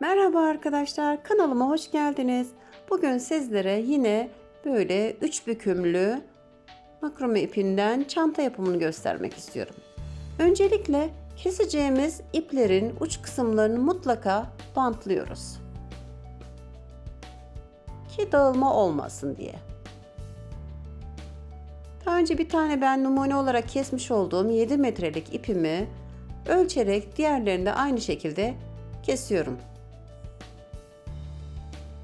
Merhaba arkadaşlar, kanalıma hoş geldiniz. Bugün sizlere yine böyle üç bükümlü makrome ipinden çanta yapımını göstermek istiyorum. Öncelikle keseceğimiz iplerin uç kısımlarını mutlaka bantlıyoruz. Ki dağılma olmasın diye. Daha önce bir tane ben numune olarak kesmiş olduğum 7 metrelik ipimi ölçerek diğerlerini de aynı şekilde kesiyorum.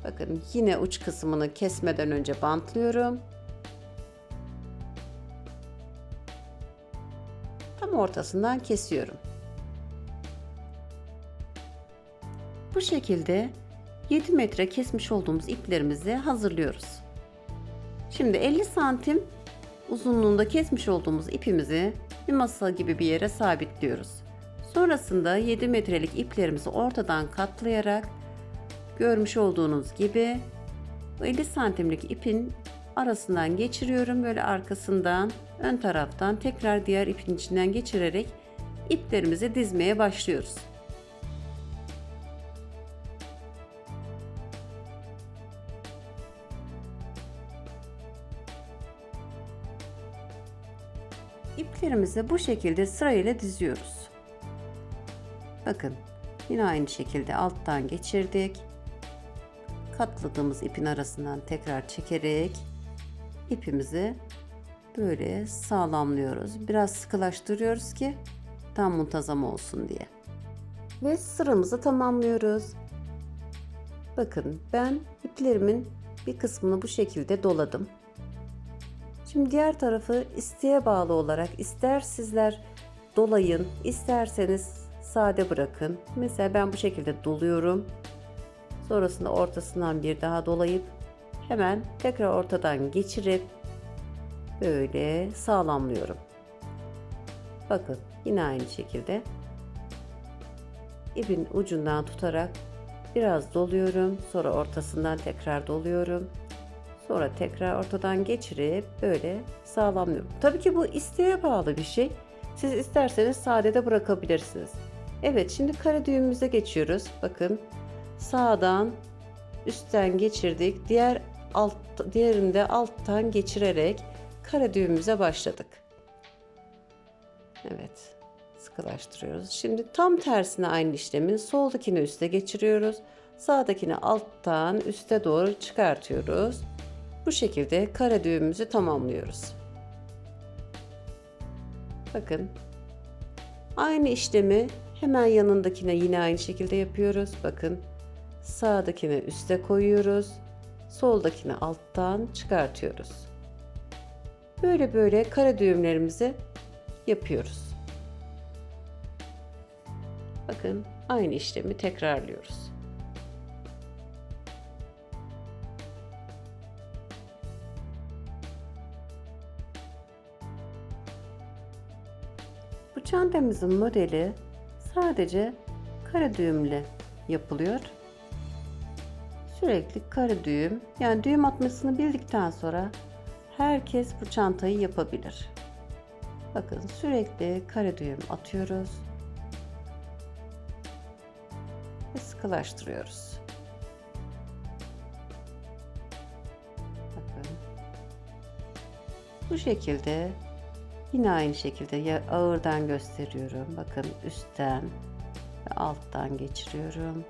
Bakın yine uç kısmını kesmeden önce bantlıyorum. Tam ortasından kesiyorum. Bu şekilde 7 metre kesmiş olduğumuz iplerimizi hazırlıyoruz. Şimdi 50 santim uzunluğunda kesmiş olduğumuz ipimizi bir masa gibi bir yere sabitliyoruz. Sonrasında 7 metrelik iplerimizi ortadan katlayarak görmüş olduğunuz gibi bu 50 santimlik ipin arasından geçiriyorum. Böyle arkasından ön taraftan tekrar diğer ipin içinden geçirerek iplerimizi dizmeye başlıyoruz. İplerimizi bu şekilde sırayla diziyoruz. Bakın yine aynı şekilde alttan geçirdik. Katladığımız ipin arasından tekrar çekerek ipimizi böyle sağlamlıyoruz. Biraz sıkılaştırıyoruz ki tam muntazam olsun diye. Ve sıramızı tamamlıyoruz. Bakın ben iplerimin bir kısmını bu şekilde doladım. Şimdi diğer tarafı isteğe bağlı olarak ister sizler dolayın, isterseniz sade bırakın. Mesela ben bu şekilde doluyorum. Sonrasında ortasından bir daha dolayıp hemen tekrar ortadan geçirip böyle sağlamlıyorum. Bakın yine aynı şekilde ipin ucundan tutarak biraz doluyorum. Sonra ortasından tekrar doluyorum. Sonra tekrar ortadan geçirip böyle sağlamlıyorum. Tabii ki bu isteğe bağlı bir şey. Siz isterseniz sade de bırakabilirsiniz. Evet şimdi kare düğümümüze geçiyoruz. Bakın sağdan üstten geçirdik. Diğer alt diğerinde alttan geçirerek kare düğümümüze başladık. Evet. Sıkılaştırıyoruz. Şimdi tam tersine aynı işlemi soldakini üste geçiriyoruz. Sağdakini alttan üste doğru çıkartıyoruz. Bu şekilde kare düğümümüzü tamamlıyoruz. Bakın. Aynı işlemi hemen yanındakine yine aynı şekilde yapıyoruz. Bakın. Sağdakini üste koyuyoruz. Soldakini alttan çıkartıyoruz. Böyle böyle kare düğümlerimizi yapıyoruz. Bakın aynı işlemi tekrarlıyoruz. Bu çantamızın modeli sadece kare düğümle yapılıyor. Sürekli kare düğüm, yani düğüm atmasını bildikten sonra herkes bu çantayı yapabilir. Bakın sürekli kare düğüm atıyoruz ve sıkılaştırıyoruz. Bakın. Bu şekilde Yine aynı şekilde ya ağırdan gösteriyorum. Bakın üstten ve alttan geçiriyorum.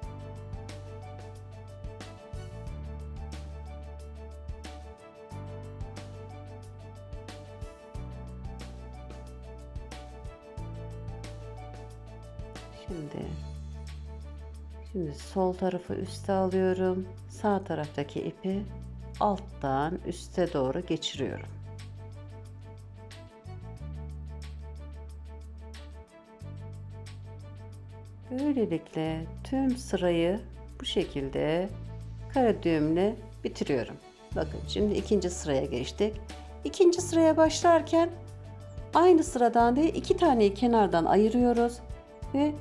Sol tarafı üste alıyorum. Sağ taraftaki ipi alttan üste doğru geçiriyorum. Böylelikle tüm sırayı bu şekilde kare düğümle bitiriyorum. Bakın şimdi ikinci sıraya geçtik. İkinci sıraya başlarken aynı sıradan değil iki taneyi kenardan ayırıyoruz ve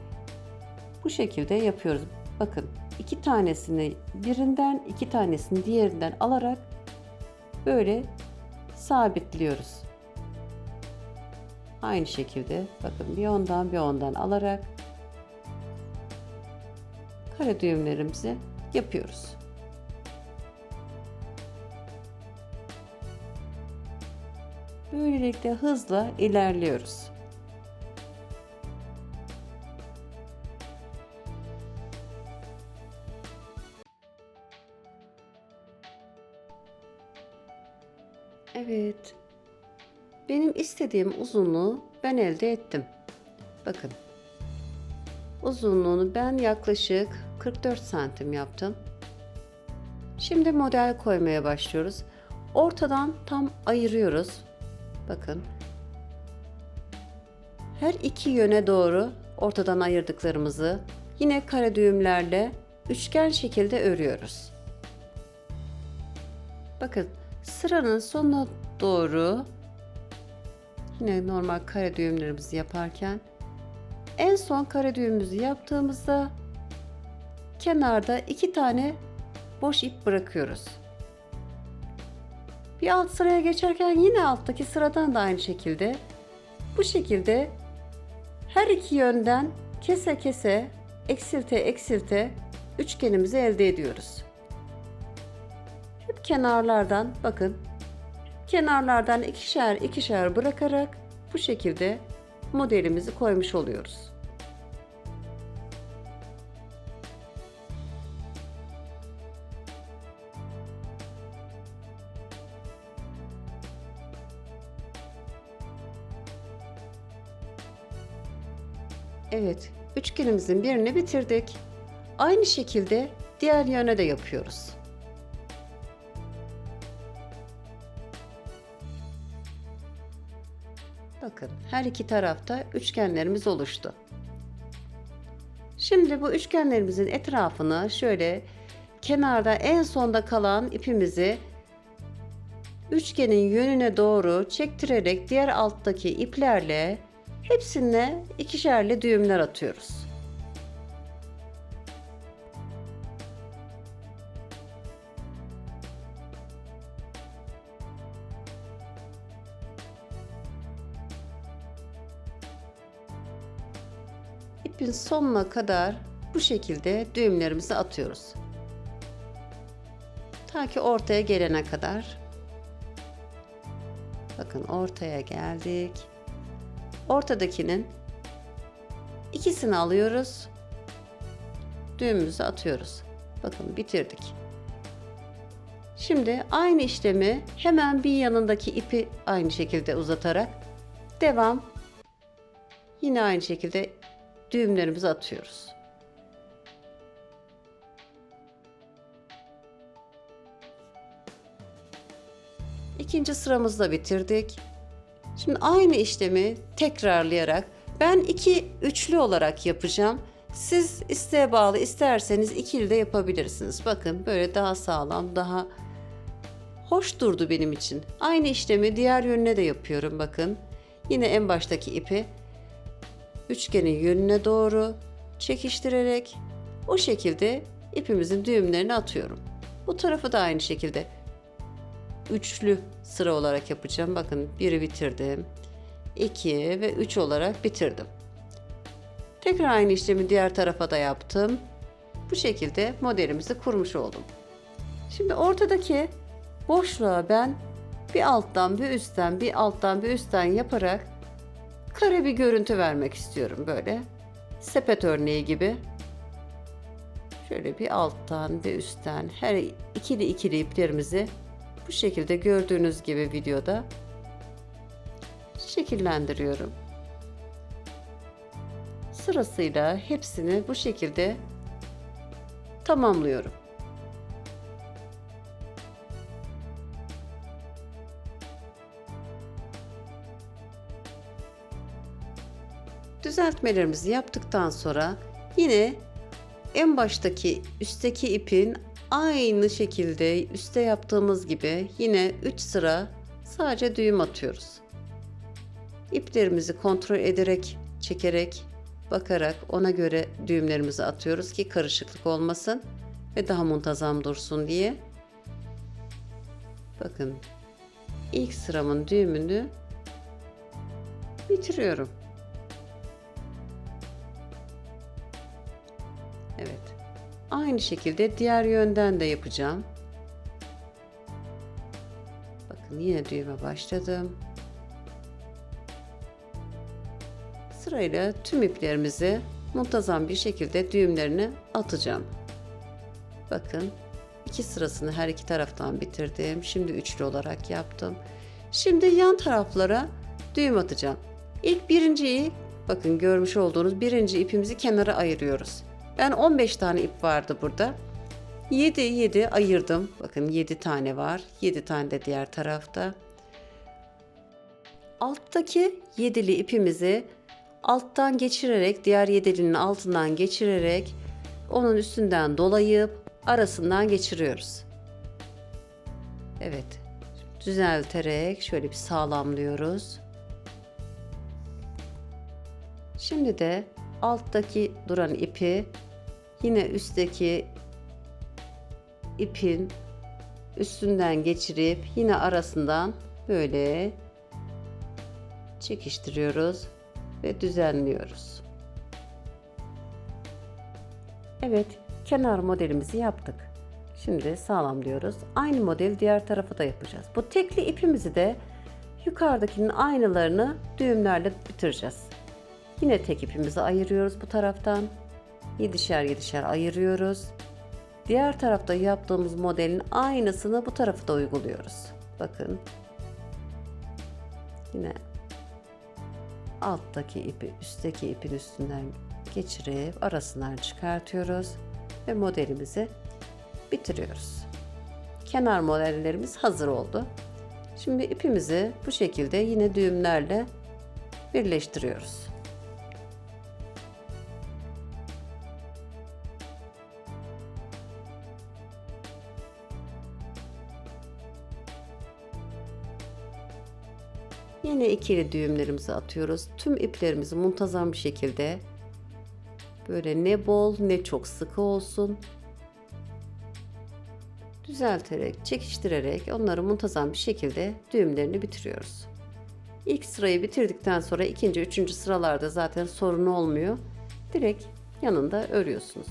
bu şekilde yapıyoruz. Bakın iki tanesini birinden iki tanesini diğerinden alarak böyle sabitliyoruz. Aynı şekilde bakın bir ondan bir ondan alarak kare düğümlerimizi yapıyoruz. Böylelikle hızla ilerliyoruz. İstediğim uzunluğu ben elde ettim. Bakın. Uzunluğunu ben yaklaşık 44 santim yaptım. Şimdi model koymaya başlıyoruz. Ortadan tam ayırıyoruz. Bakın. Her iki yöne doğru ortadan ayırdıklarımızı yine kare düğümlerle üçgen şekilde örüyoruz. Bakın sıranın sonuna doğru yine normal kare düğümlerimizi yaparken en son kare düğümümüzü yaptığımızda kenarda iki tane boş ip bırakıyoruz. Bir alt sıraya geçerken yine alttaki sıradan da aynı şekilde bu şekilde her iki yönden kese kese eksilte eksilte üçgenimizi elde ediyoruz. Hep kenarlardan bakın kenarlardan ikişer ikişer bırakarak bu şekilde modelimizi koymuş oluyoruz. Evet, üçgenimizin birini bitirdik. Aynı şekilde diğer yöne de yapıyoruz. Bakın her iki tarafta üçgenlerimiz oluştu. Şimdi bu üçgenlerimizin etrafını şöyle kenarda en sonda kalan ipimizi üçgenin yönüne doğru çektirerek diğer alttaki iplerle hepsine ikişerli düğümler atıyoruz. İpin sonuna kadar bu şekilde düğümlerimizi atıyoruz. Ta ki ortaya gelene kadar. Bakın ortaya geldik. Ortadakinin ikisini alıyoruz. Düğümümüzü atıyoruz. Bakın bitirdik. Şimdi aynı işlemi hemen bir yanındaki ipi aynı şekilde uzatarak devam. Yine aynı şekilde düğümlerimizi atıyoruz. İkinci sıramızda bitirdik. Şimdi aynı işlemi tekrarlayarak ben iki üçlü olarak yapacağım. Siz isteğe bağlı isterseniz ikili de yapabilirsiniz. Bakın böyle daha sağlam, daha hoş durdu benim için. Aynı işlemi diğer yönüne de yapıyorum bakın. Yine en baştaki ipi üçgenin yönüne doğru çekiştirerek o şekilde ipimizin düğümlerini atıyorum. Bu tarafı da aynı şekilde üçlü sıra olarak yapacağım. Bakın biri bitirdim. 2 ve 3 olarak bitirdim. Tekrar aynı işlemi diğer tarafa da yaptım. Bu şekilde modelimizi kurmuş oldum. Şimdi ortadaki boşluğa ben bir alttan bir üstten bir alttan bir üstten yaparak kare bir görüntü vermek istiyorum böyle. Sepet örneği gibi. Şöyle bir alttan bir üstten her ikili ikili iplerimizi bu şekilde gördüğünüz gibi videoda şekillendiriyorum. Sırasıyla hepsini bu şekilde tamamlıyorum. Düzeltmelerimizi yaptıktan sonra yine en baştaki üstteki ipin aynı şekilde üste yaptığımız gibi yine 3 sıra sadece düğüm atıyoruz. İplerimizi kontrol ederek, çekerek, bakarak ona göre düğümlerimizi atıyoruz ki karışıklık olmasın ve daha muntazam dursun diye. Bakın ilk sıramın düğümünü bitiriyorum. Evet. Aynı şekilde diğer yönden de yapacağım. Bakın yine düğüme başladım. Sırayla tüm iplerimizi muntazam bir şekilde düğümlerini atacağım. Bakın iki sırasını her iki taraftan bitirdim. Şimdi üçlü olarak yaptım. Şimdi yan taraflara düğüm atacağım. İlk birinciyi bakın görmüş olduğunuz birinci ipimizi kenara ayırıyoruz. Ben 15 tane ip vardı burada. 7 7 ayırdım. Bakın 7 tane var. 7 tane de diğer tarafta. Alttaki yedili ipimizi alttan geçirerek diğer yedilinin altından geçirerek onun üstünden dolayıp arasından geçiriyoruz. Evet. Düzelterek şöyle bir sağlamlıyoruz. Şimdi de alttaki duran ipi yine üstteki ipin üstünden geçirip yine arasından böyle çekiştiriyoruz ve düzenliyoruz. Evet, kenar modelimizi yaptık. Şimdi sağlamlıyoruz. Aynı model diğer tarafa da yapacağız. Bu tekli ipimizi de yukarıdakinin aynılarını düğümlerle bitireceğiz. Yine tek ipimizi ayırıyoruz bu taraftan. Yedişer yedişer ayırıyoruz. Diğer tarafta yaptığımız modelin aynısını bu tarafta uyguluyoruz. Bakın. Yine alttaki ipi üstteki ipin üstünden geçirip arasından çıkartıyoruz ve modelimizi bitiriyoruz. Kenar modellerimiz hazır oldu. Şimdi ipimizi bu şekilde yine düğümlerle birleştiriyoruz. Yine ikili düğümlerimizi atıyoruz. Tüm iplerimizi muntazam bir şekilde böyle ne bol ne çok sıkı olsun. Düzelterek, çekiştirerek onları muntazam bir şekilde düğümlerini bitiriyoruz. İlk sırayı bitirdikten sonra ikinci, üçüncü sıralarda zaten sorun olmuyor. Direkt yanında örüyorsunuz.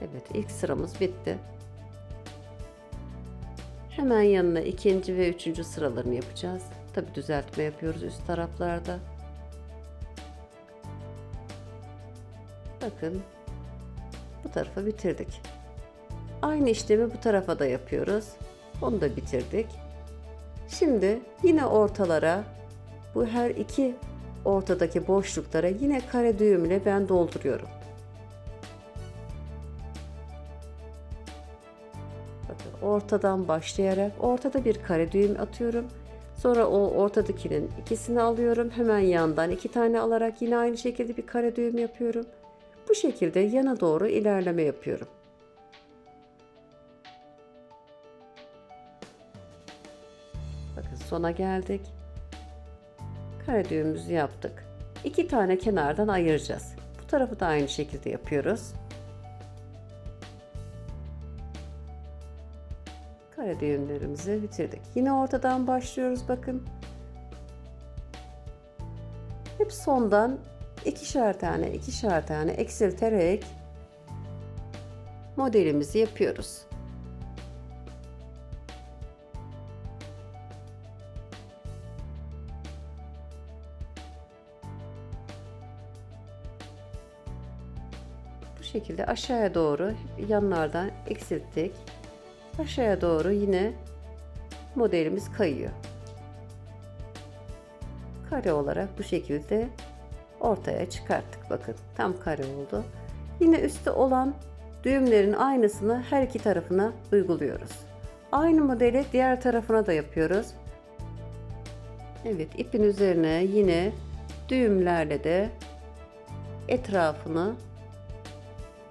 Evet ilk sıramız bitti. Hemen yanına ikinci ve üçüncü sıralarını yapacağız. Tabi düzeltme yapıyoruz üst taraflarda. Bakın bu tarafa bitirdik. Aynı işlemi bu tarafa da yapıyoruz. Onu da bitirdik. Şimdi yine ortalara bu her iki ortadaki boşluklara yine kare düğümle ben dolduruyorum. Bakın ortadan başlayarak ortada bir kare düğüm atıyorum. Sonra o ortadakinin ikisini alıyorum. Hemen yandan iki tane alarak yine aynı şekilde bir kare düğüm yapıyorum. Bu şekilde yana doğru ilerleme yapıyorum. Bakın sona geldik. Kare düğümümüzü yaptık. İki tane kenardan ayıracağız. Bu tarafı da aynı şekilde yapıyoruz. Kare düğümlerimizi bitirdik. Yine ortadan başlıyoruz bakın. Hep sondan ikişer tane ikişer tane eksilterek modelimizi yapıyoruz. Şekilde aşağıya doğru yanlardan eksilttik. Aşağıya doğru yine modelimiz kayıyor. Kare olarak bu şekilde ortaya çıkarttık. Bakın tam kare oldu. Yine üstte olan düğümlerin aynısını her iki tarafına uyguluyoruz. Aynı modeli diğer tarafına da yapıyoruz. Evet ipin üzerine yine düğümlerle de etrafını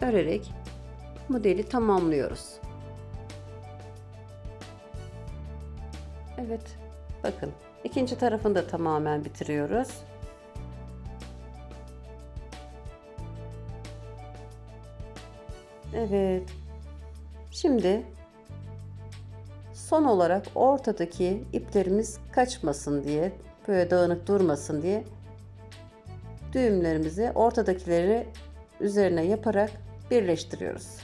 örerek modeli tamamlıyoruz. Evet bakın ikinci tarafını da tamamen bitiriyoruz. Evet. Şimdi son olarak ortadaki iplerimiz kaçmasın diye, böyle dağınık durmasın diye düğümlerimizi ortadakileri üzerine yaparak birleştiriyoruz.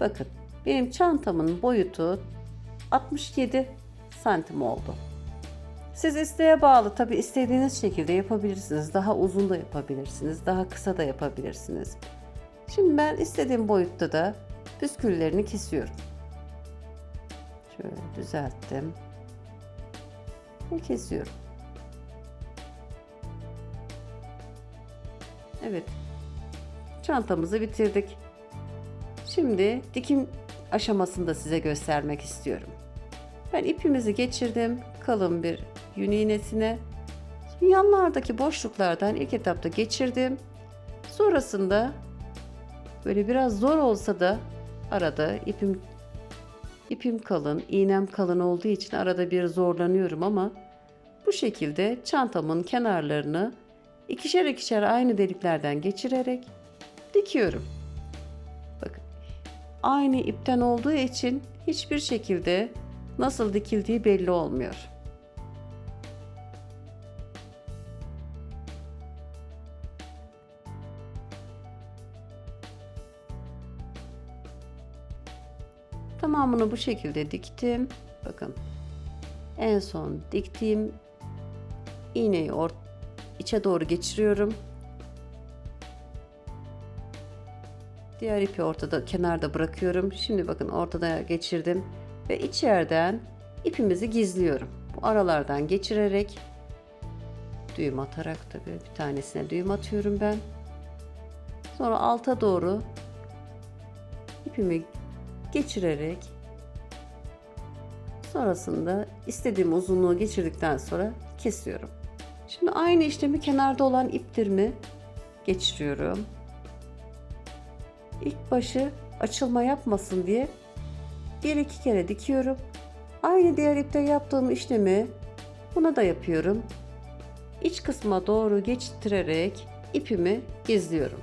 Bakın benim çantamın boyutu 67 santim oldu. Siz isteğe bağlı tabi istediğiniz şekilde yapabilirsiniz. Daha uzun da yapabilirsiniz. Daha kısa da yapabilirsiniz. Şimdi ben istediğim boyutta da püsküllerini kesiyorum. Şöyle düzelttim. Ve kesiyorum. Evet. Çantamızı bitirdik. Şimdi dikim aşamasını da size göstermek istiyorum. Ben ipimizi geçirdim kalın bir yün iğnesine. Yanlardaki boşluklardan ilk etapta geçirdim. Sonrasında böyle biraz zor olsa da arada ipim ipim kalın, iğnem kalın olduğu için arada bir zorlanıyorum ama bu şekilde çantamın kenarlarını ikişer ikişer aynı deliklerden geçirerek dikiyorum. Bakın. Aynı ipten olduğu için hiçbir şekilde nasıl dikildiği belli olmuyor. Tamamını bu şekilde diktim. Bakın. En son diktiğim iğneyi or içe doğru geçiriyorum. Diğer ipi ortada kenarda bırakıyorum. Şimdi bakın ortada geçirdim ve içeriden ipimizi gizliyorum. Bu aralardan geçirerek düğüm atarak tabii bir tanesine düğüm atıyorum ben. Sonra alta doğru ipimi geçirerek sonrasında istediğim uzunluğu geçirdikten sonra kesiyorum. Şimdi aynı işlemi kenarda olan iplerimi geçiriyorum. İlk başı açılma yapmasın diye bir iki kere dikiyorum. Aynı diğer ipte yaptığım işlemi buna da yapıyorum. İç kısma doğru geçtirerek ipimi gizliyorum.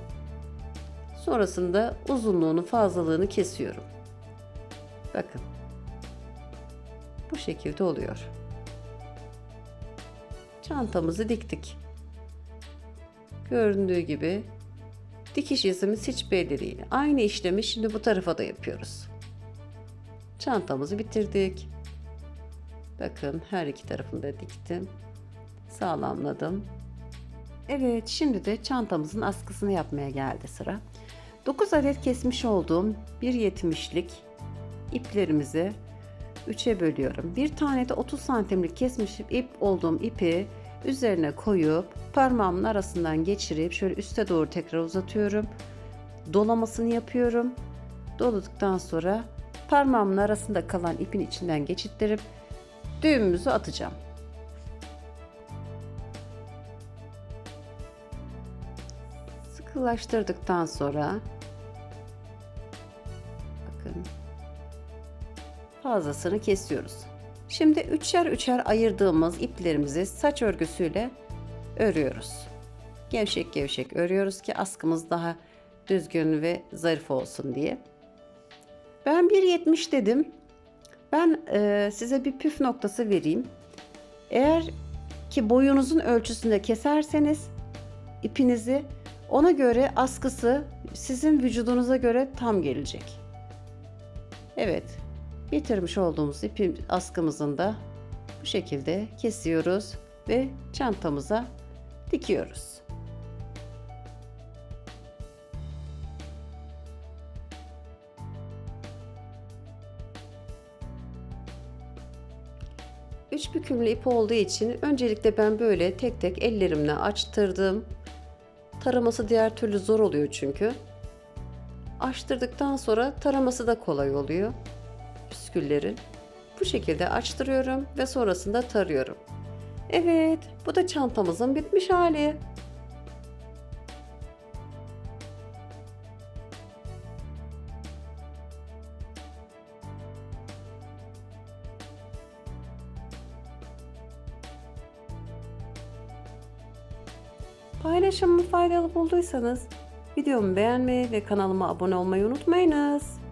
Sonrasında uzunluğunu fazlalığını kesiyorum. Bakın. Bu şekilde oluyor. Çantamızı diktik. Göründüğü gibi dikiş izimiz hiç belli değil. Aynı işlemi şimdi bu tarafa da yapıyoruz. Çantamızı bitirdik. Bakın her iki tarafını da diktim. Sağlamladım. Evet şimdi de çantamızın askısını yapmaya geldi sıra. 9 adet kesmiş olduğum 1.70'lik iplerimizi 3'e bölüyorum. Bir tane de 30 santimlik kesmiş ip olduğum ipi üzerine koyup parmağımın arasından geçirip şöyle üste doğru tekrar uzatıyorum. Dolamasını yapıyorum. Doladıktan sonra parmağımın arasında kalan ipin içinden geçittirip düğümümüzü atacağım. Sıkılaştırdıktan sonra bakın fazlasını kesiyoruz. Şimdi üçer üçer ayırdığımız iplerimizi saç örgüsüyle örüyoruz. Gevşek gevşek örüyoruz ki askımız daha düzgün ve zarif olsun diye. Ben 1.70 dedim. Ben e, size bir püf noktası vereyim. Eğer ki boyunuzun ölçüsünde keserseniz ipinizi ona göre askısı sizin vücudunuza göre tam gelecek. Evet, bitirmiş olduğumuz ipim askımızın da bu şekilde kesiyoruz ve çantamıza dikiyoruz. Üç bükümlü ip olduğu için öncelikle ben böyle tek tek ellerimle açtırdım. Taraması diğer türlü zor oluyor çünkü. Açtırdıktan sonra taraması da kolay oluyor. Püsküllerin. Bu şekilde açtırıyorum ve sonrasında tarıyorum. Evet, bu da çantamızın bitmiş hali. Faydalı bulduysanız videomu beğenmeyi ve kanalıma abone olmayı unutmayınız.